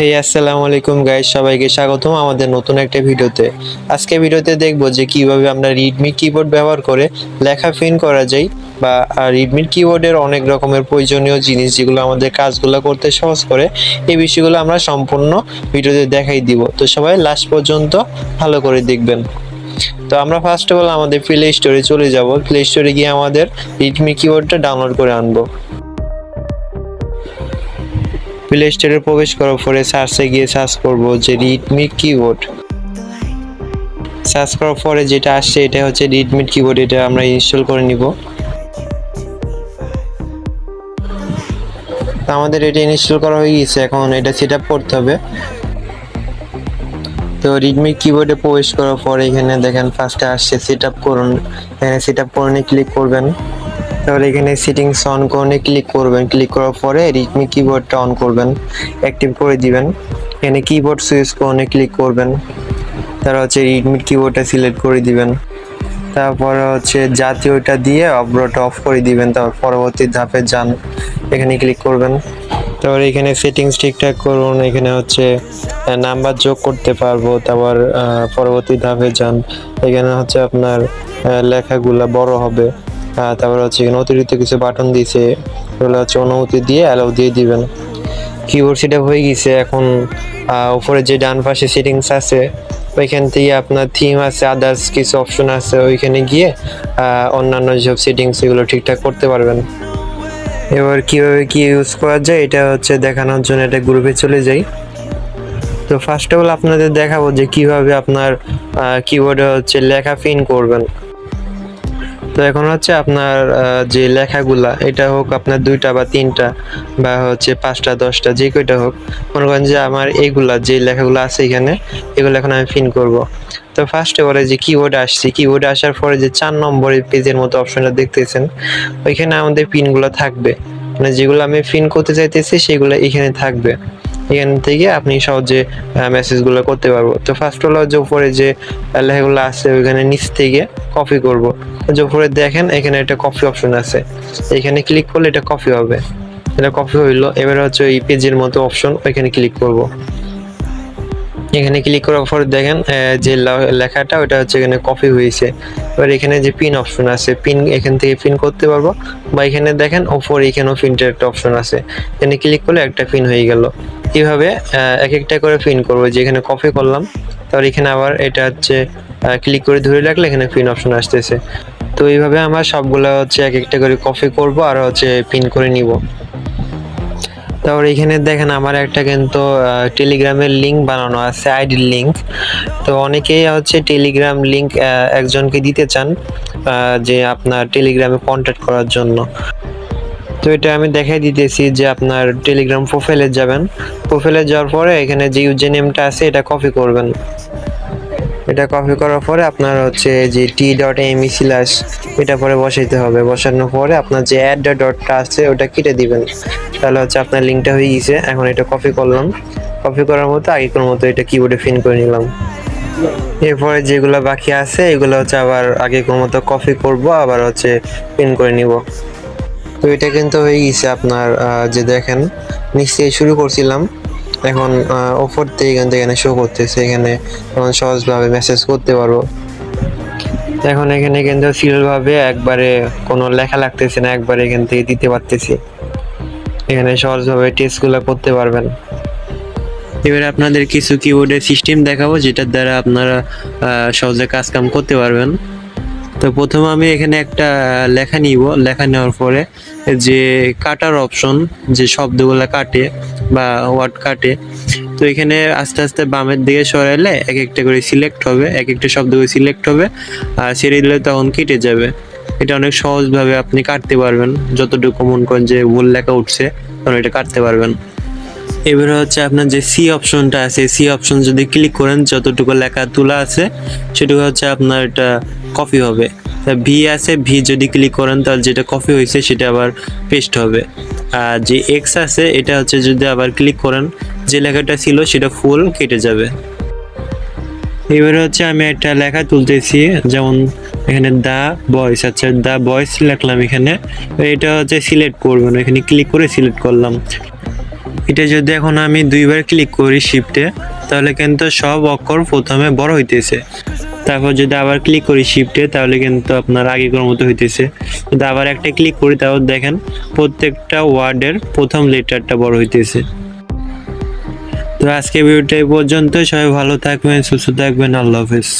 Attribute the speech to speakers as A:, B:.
A: হেই আসসালামু আলাইকুম গাইস সবাইকে স্বাগতম আমাদের নতুন একটা ভিডিওতে। আজকে ভিডিওতে দেখব যে কীভাবে আমরা রিডমি কিবোর্ড ব্যবহার করে লেখা প্রিন্ট করা যায় বা রিডমি কিবোর্ডের অনেক রকমের প্রয়োজনীয় জিনিস যেগুলো আমাদের কাজগুলো করতে সহজ করে, এই বিষয়গুলো আমরা সম্পূর্ণ ভিডিওতে দেখাই দিব। তো সবাই লাস্ট পর্যন্ত ভালো করে দেখবেন। তো আমরা ফার্স্ট অফ অল আমাদের প্লে স্টোরে চলে যাব। প্লে স্টোরে গিয়ে আমাদের রিডমি কিবোর্ডটা ডাউনলোড করে আনব। প্লে স্টোরে প্রবেশ করার পরে সার্চে গিয়ে সার্চ করব যে রিডমি কিবোর্ড সার্চ করার পরে যেটা আসছে, এটা হচ্ছে রিডমি কিবোর্ড এটা আমরা ইনস্টল করে নিব। আমাদের এটা ইনস্টল করা হয়ে গেছে, এখন এটা সেট করতে হবে। তো রিডমি কিবোর্ডে প্রবেশ করার পরে এখানে দেখেন ফার্স্টে আসছে সেট আপ করুন। এখানে সেট আপ করে ক্লিক করবেন। তাহলে এখানে সেটিংস অন করে ক্লিক করবেন। ক্লিক করার পরে রিডমি কিবোর্ডটা অন করবেন অ্যাক্টিভ করে দিবেন। এখানে কিবোর্ড সুইচ করে ক্লিক করবেন। তারপর হচ্ছে রিডমি কিবোর্ডটা সিলেক্ট করে দিবেন। তারপরে হচ্ছে জাতীয়টা দিয়ে অব্রোটা অফ করে দিবেন, তারপর পরবর্তী ধাপে যান। এখানে ক্লিক করবেন। তারপর এখানে সেটিংস ঠিকঠাক করুন, এখানে হচ্ছে নাম্বার যোগ করতে পারব, তারপর পরবর্তী ধাপে যান। এখানে হচ্ছে আপনার লেখাগুলা বড় হবে। তারপর হচ্ছে এখানে অতিরিক্ত কিছু বাটন দিয়েছে। এগুলো হচ্ছে অনুমতি দিয়ে অ্যালাউ দিয়ে দিবেন। কিবোর্ড সেটা হয়ে গেছে, এখন উপরে যে ডান পাশে সেটিংস আছে, ওইখান থেকে আপনার থিম আছে আদার্স কিছু অপশন আছে, ওইখানে গিয়ে অন্যান্য যেসব সেটিংস এগুলো ঠিকঠাক করতে পারবেন। এবার কীভাবে কি ইউজ করা যায়, এটা হচ্ছে দেখানোর জন্য এটা গ্রুপে চলে যাই। তো ফার্স্ট অফ অল আপনাদের দেখাবো যে কীভাবে আপনার কিবোর্ডে হচ্ছে লেখা ফিন করবেন। তো এখন হচ্ছে আপনার যে লেখাগুলা, এটা হোক আপনার দুইটা বা তিনটা বা হচ্ছে পাঁচটা, দশটা, যে কয়টা হোক, মনে করেন যে আমার এইগুলা যে লেখাগুলো আছে এখানে, এগুলো এখন আমি ফিন করব। তো ফার্স্টে বলে যে কিবোর্ডে আসছি কিবোর্ডে আসার পরে যে চার নম্বরের পেজের মতো অপশনটা দেখতেছেন, ওইখানে আমাদের পিনগুলো থাকবে। মানে যেগুলো আমি ফিন করতে চাইতেছি, সেগুলো এখানে থাকবে। এখান থেকে আপনি সহজে মেসেজগুলো করতে পারব। তো ফার্স্ট হলো যে উপরে যে লেখাগুলো আছে, ওইখানে নিচ থেকে কপি করব। যে উপরে দেখেন, এখানে একটা কপি অপশন আছে। এখানে ক্লিক করলে এটা কপি হবে। এটা কপি হইল, এবার হচ্ছে এই পেজের মতো অপশন ওইখানে ক্লিক করব। এখানে ক্লিক করার পর দেখেন যে লেখাটা, ওটা হচ্ছে এখানে কপি হয়েছে। এবার এখানে যে পিন অপশন আছে পিন এখান থেকে পিন করতে পারব। বা এখানে দেখেন ওপর এখানেও পিনটার একটা অপশন আছে। এখানে ক্লিক করলে একটা পিন হয়ে গেল। এইভাবে এক একটা করে পিন করব, যে এখানে কপি করলাম। তারপর এখানে আবার এটা হচ্ছে ক্লিক করে ধরে রাখলে এখানে পিন অপশন আসতেছে। তো এইভাবে আমরা সবগুলো হচ্ছে এক একটা করে কপি করব আর হচ্ছে পিন করে নিব। তারপর এখানে দেখেন আমার একটা কিন্তু টেলিগ্রামের লিঙ্ক বানানো আছে আইডির লিঙ্ক তো অনেকেই হচ্ছে টেলিগ্রাম লিঙ্ক একজনকে দিতে চান যে আপনার টেলিগ্রামে কন্ট্যাক্ট করার জন্য। তো এটা আমি দেখাই দিতেছি যে আপনার টেলিগ্রাম প্রোফাইলে যাবেন। প্রোফাইলে যাওয়ার পরে এখানে যে ইউজার নেমটা আছে, এটা কপি করবেন। এটা কপি করার পরে আপনার হচ্ছে যে টি ডট এম স্ল্যাশ এটা পরে বসাইতে হবে। বসানোর পরে আপনার যে অ্যাড ডটটা আছে, ওটা কেটে দিবেন। তাহলে হচ্ছে আপনার লিঙ্কটা হয়ে গেছে। এখন এটা কপি করলাম। কপি করার মতো আগেকার মতো এটা কিবোর্ডে ফিন করে নিলাম। এরপরে যেগুলো বাকি আছে, এগুলো হচ্ছে আবার আগেকার মতো কপি করব, আবার হচ্ছে পিন করে নিব। তো এটা কিন্তু হয়ে গেছে আপনার যে দেখেন, নিশ্চয়ই শুরু করছিলাম। এখন ওপর থেকে এখান থেকে এখানে শো করতেছে, এখানে এখন সহজভাবে মেসেজ করতে পারব। এখন এখানে কিন্তু সিরিয়ালভাবে একবারে কোনো লেখা লাগতেছে না, একবারে এখান থেকে দিতে পারতেছি। এখানে সহজভাবে টেস্টগুলো করতে পারবেন। এবারে আপনাদের কিছু কিবোর্ডের সিস্টেম দেখাবো, যেটার দ্বারা আপনারা সহজে কাজ কাম করতে পারবেন। তো প্রথমে আমি এখানে একটা লেখা নিব। লেখা নেওয়ার পরে যে কাটার অপশন যে শব্দগুলো কাটে বা ওয়ার্ড কাটে, তো এখানে আস্তে আস্তে বামের দিকে সরাইলে এক একটা করে সিলেক্ট হবে এক একটা শব্দ করে সিলেক্ট হবে, আর ছেড়ে দিলে তখন কেটে যাবে। এটা অনেক সহজভাবে আপনি কাটতে পারবেন। যতটুকু মন করেন যে ভুল লেখা উঠছে, তখন এটা কাটতে পারবেন। এবারে হচ্ছে আপনার যে সি অপশনটা আছে সি অপশন যদি ক্লিক করেন, যতটুকু লেখা তোলা আছে, সেটুকু হচ্ছে আপনার এটা কপি হবে। ভি আছে ভি যদি ক্লিক করেন, তাহলে যেটা কপি হয়েছে, সেটা আবার পেস্ট হবে। আর যে এক্স আছে, এটা হচ্ছে যদি আবার ক্লিক করেন, যে লেখাটা ছিল, সেটা ফুল কেটে যাবে। এবারে হচ্ছে আমি একটা লেখা তুলতেছি, যেমন এখানে দা বয়েস আচ্ছা দা বয়েস লিখলাম এখানে। এটা হচ্ছে সিলেক্ট করবেন, এখানে ক্লিক করে সিলেক্ট করলাম। এটা যদি এখন আমি দুইবার ক্লিক করি শিফটে তাহলে কিন্তু সব অক্ষর প্রথমে বড় হইতেছে। তারপর যদি আবার ক্লিক করি শিফটে তাহলে কিন্তু আপনার আগেকার মতো হইতেছে। যদি আবার একটা ক্লিক করি, তাহলে দেখেন প্রত্যেকটা ওয়ার্ডের প্রথম লেটারটা বড় হইতেছে। তো আজকে ভিডিওটা এই পর্যন্ত সবাই ভালো থাকবেন, সুস্থ থাকবেন। আল্লাহ হাফেজ।